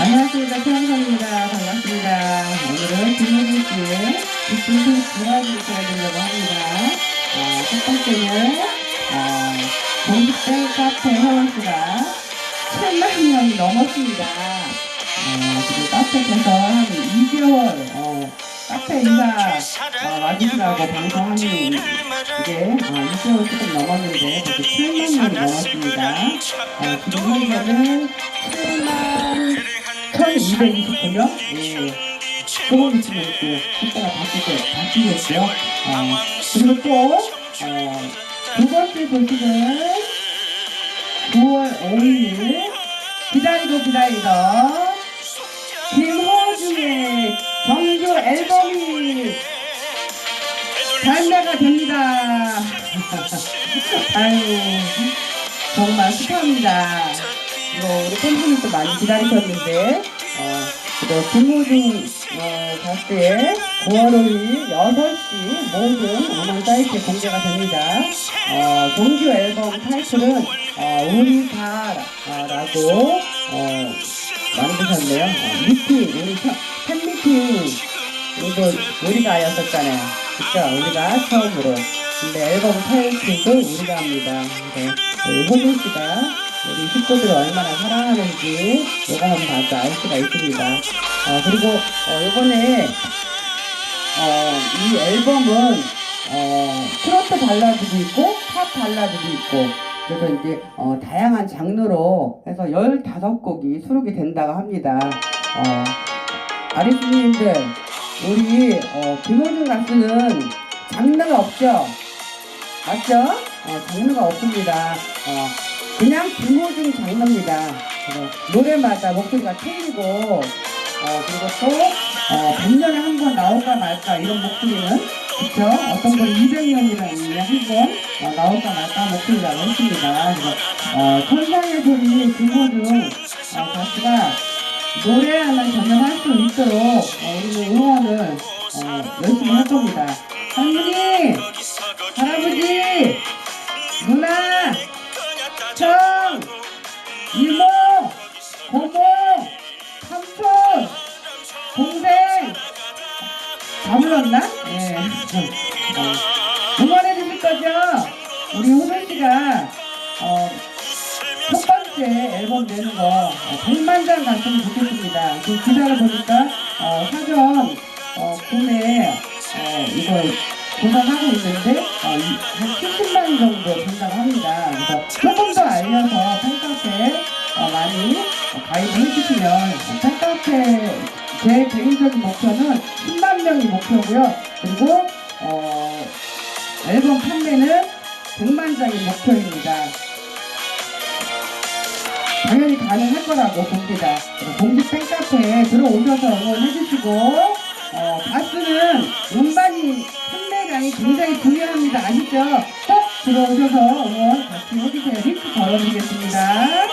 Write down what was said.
안녕하십니까 최영선입니다. 반갑습니다. 오늘은 김효진 씨의 이쁜 두가지를 보여드리려고 합니다. 어, 첫 번째는 어, 공식된 카페 회원수가 7만 명이 넘었습니다. 어, 지금 카페에서 한 2개월 어, 카페 인사 어, 와주시라고 방송하는 이게 어, 2개월 조금 넘었는데 벌써 7만 명이 넘었습니다. 어, 현재는 7만 1229명? 예. 조금 있으면 이렇게 숫자가 바뀔 때, 바뀌겠죠. 어, 그리고 또, 어, 두 번째 소식은 9월 5일 기다리고 기다리던 김호중의 정규 앨범이 발매가 됩니다. 아유, 정말 축하합니다. 이거 우리 팬분들도 많이 기다리셨는데, 어, 김호중 어, 가수의 9월 5일 6시 모든 음원 사이트에 공개가 됩니다. 어, 정규 앨범 타이틀은 어, 우리 다라고 어, 만드셨네요. 어, 미팅, 우리 첫- 팬미팅 이거 우리가 였었잖아요. 그쵸? 우리가 처음으로. 근데 앨범 타이틀도 우리가 합니다. 그래서 우리 호준 씨가 우리 식구들을 얼마나 사랑하는지 요거만 봐도 알 수가 있습니다. 어, 그리고 어, 요번에 어, 이 앨범은 어, 트로트 발라드도 있고 팝 발라드도 있고 그래서 이제 어, 다양한 장르로 해서 15곡이 수록이 된다고 합니다. 어, 아리스님들 우리 어, 김호준 가수는 장르가 없죠? 맞죠? 어, 장르가 없습니다. 어, 그냥 김호중 장르입니다. 노래마다 목소리가 틀리고 어, 그리고 또 어, 100년에 한 번 나올까 말까 이런 목소리는 그쵸? 어떤 분 200년이나 한번 어, 나올까 말까 목소리라고 했습니다. 그래서 어, 천상의 소리 김호중 어, 가수가 노래하는 경험할 수 있도록 어, 우리는 응원을 어, 열심히 할 겁니다. 할머니, 어, 응원해 주실 거죠? 우리 호선 씨가 어, 첫 번째 앨범 내는 거 어, 100만 장 갔으면 좋겠습니다. 지금 기사를 보니까 어, 사전 어, 구매 어, 이거 조사하고 있는데 어, 이- 한 70만 정도 된다고 합니다. 그래서 조금 더 알려서 팬카페 어, 많이 어, 가입을 해주시면 어, 팬카페 제 개인적인 목표는 10만 명이 목표고요. 그리고 어, 앨범 판매는 100만 장이 목표입니다. 당연히 가능할 거라고 봅니다. 공식 팬카페에 들어오셔서 응원해주시고, 어, 가수는 음반이 판매량이 굉장히 중요합니다. 아시죠? 꼭 들어오셔서 응원 같이 해주세요. 링크 걸어드리겠습니다.